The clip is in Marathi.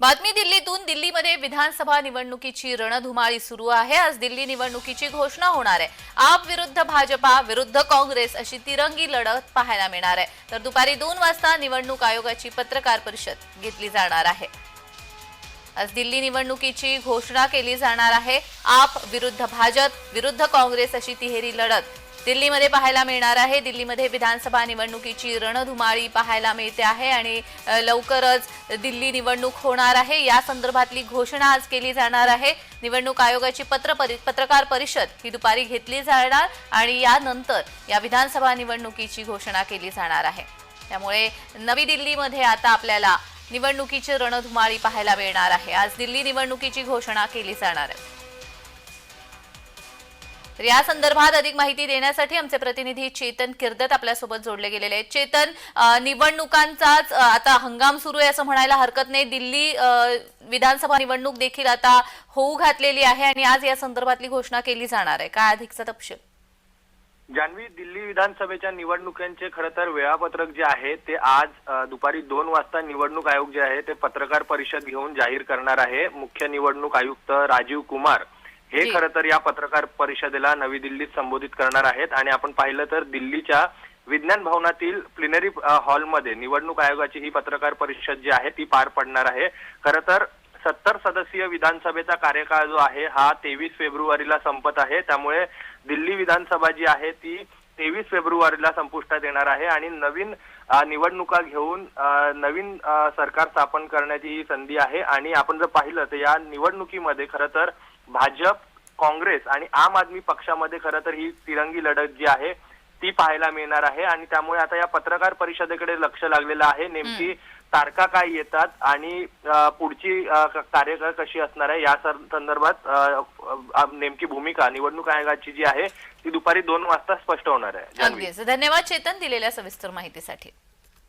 बातमी दिल्लीतून. दिल्लीमध्ये विधानसभा निवडणुकीची रणधुमाळी सुरू आहे. आज दिल्ली निवडणुकीची घोषणा होणार आहे. आप विरुद्ध भाजपा विरुद्ध काँग्रेस अशी तिरंगी लढत पाहायला मिळणार आहे. तर दुपारी दोन वाजता निवडणूक आयोगाची पत्रकार परिषद घेतली जाणार आहे. आज दिल्ली निवडणुकीची घोषणा केली जाणार आहे. आप विरुद्ध भाजप विरुद्ध काँग्रेस अशी तिहेरी लढत दिल्लीमध्ये पाहायला मिळणार आहे. दिल्लीमध्ये विधानसभा निवडणुकीची रणधुमाळी पाहायला मिळते आहे आणि लवकरच दिल्ली निवडणूक होणार आहे. या संदर्भातली घोषणा आज केली जाणार आहे. निवडणूक आयोगाची पत्र परि- पत्रकार परिषद ही दुपारी घेतली जाणार आणि यानंतर या विधानसभा निवडणुकीची घोषणा केली जाणार आहे. त्यामुळे नवी दिल्लीमध्ये आता आपल्याला निवडणुकीची रणधुमाळी पाहायला मिळणार आहे. आज दिल्ली निवडणुकीची घोषणा केली जाणार आहे. तर या संदर्भात अधिक माहिती देण्यासाठी आमचे प्रतिनिधी चेतन किर्दत आपल्यासोबत जोडले गेलेले आहेत. चेतन निवडणुकांचाच आता हंगाम सुरू आहे असं म्हणायला हरकत नाही. दिल्ली विधानसभा निवडणूक देखील आता होऊ घातलेली आहे आणि आज या संदर्भातली घोषणा केली जाणार आहे. काय अधिकचा तपशील? जान्हवी दिल्ली विधानसभेच्या निवडणुकांचे खरं तर वेळापत्रक जे आहे ते आज दुपारी दोन वाजता निवडणूक आयोग जे आहे ते पत्रकार परिषद घेऊन जाहीर करणार आहे. मुख्य निवडणूक आयुक्त राजीव कुमार हे. खरं तर या पत्रकार परिषदेला नवी दिल्लीत संबोधित करणार आहेत. आणि आपण पाहिलं तर दिल्लीच्या विज्ञान भवनातील प्लिनरी हॉलमध्ये निवडणूक आयोगाची ही पत्रकार परिषद जी आहे ती पार पडणार आहे. खरं तर सत्तर सदस्यीय विधानसभेचा कार्यकाळ जो आहे हा तेवीस फेब्रुवारीला संपत आहे. त्यामुळे दिल्ली विधानसभा जी आहे ती तेवीस फेब्रुवारीला संपुष्टात येणार आहे आणि नवीन निवडणुका घेऊन नवीन सरकार स्थापन करण्याची ही संधी आहे. आणि आपण जर पाहिलं तर या निवडणुकीमध्ये खरं तर भाजप काँग्रेस आणि आम आदमी पक्षामध्ये खरं तर ही तिरंगी लढत जी आहे ती पाहायला मिळणार आहे. आणि त्यामुळे आता या पत्रकार परिषदेकडे लक्ष लागलेलं आहे. नेमकी तारखा काय येतात आणि पुढची कार्यकाळ कशी असणार आहे या संदर्भात नेमकी भूमिका निवडणूक आयोगाची जी आहे ती दुपारी दोन वाजता स्पष्ट होणार आहे. अगदीच. धन्यवाद चेतन दिलेल्या सविस्तर माहितीसाठी.